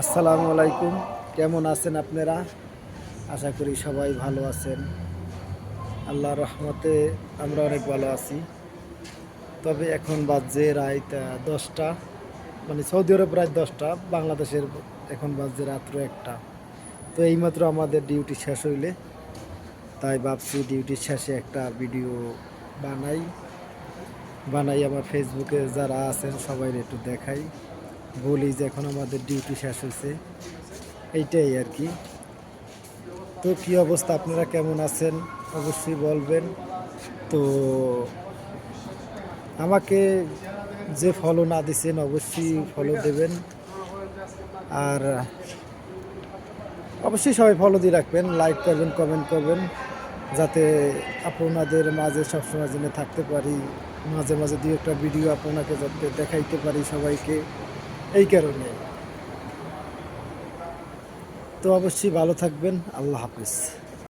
আসসালামু আলাইকুম। কেমন আছেন আপনারা? আশা করি সবাই ভালো আছেন। আল্লাহ রহমতে আমরা অনেক ভালো আছি। তবে এখন বাজে আহ, দশটা। মানে সৌদি আরব রাত দশটা বাংলাদেশের এখন বাজে রাত্র একটা। তো এইমাত্র আমাদের ডিউটি শেষ হইলে তাই ভাবছি ডিউটির শেষে একটা ভিডিও বানাই। বানাই আমার ফেসবুকে যারা আছেন সবাই একটু দেখাই। বলি যে এখন আমাদের ডিউটি শেষ হয়েছে। এইটাই আর কি। তো কি অবস্থা? আপনারা কেমন আছেন? অবশ্যই বলবেন। তো আমাকে যে ফলো না দিচ্ছেন অবশ্যই ফলো দেবেন। আর অবশ্যই সবাই ফলো দিয়ে রাখবেন। লাইক করবেন কমেন্ট করবেন। যাতে আপনাদের মাঝে সবসময় জেনে থাকতে পারি। মাঝে মাঝে দু একটা ভিডিও আপনাকে যাতে দেখাইতে পারি সবাইকে। এই কারণে। তো অবশ্যই ভালো থাকবেন। আল্লাহ হাফিজ।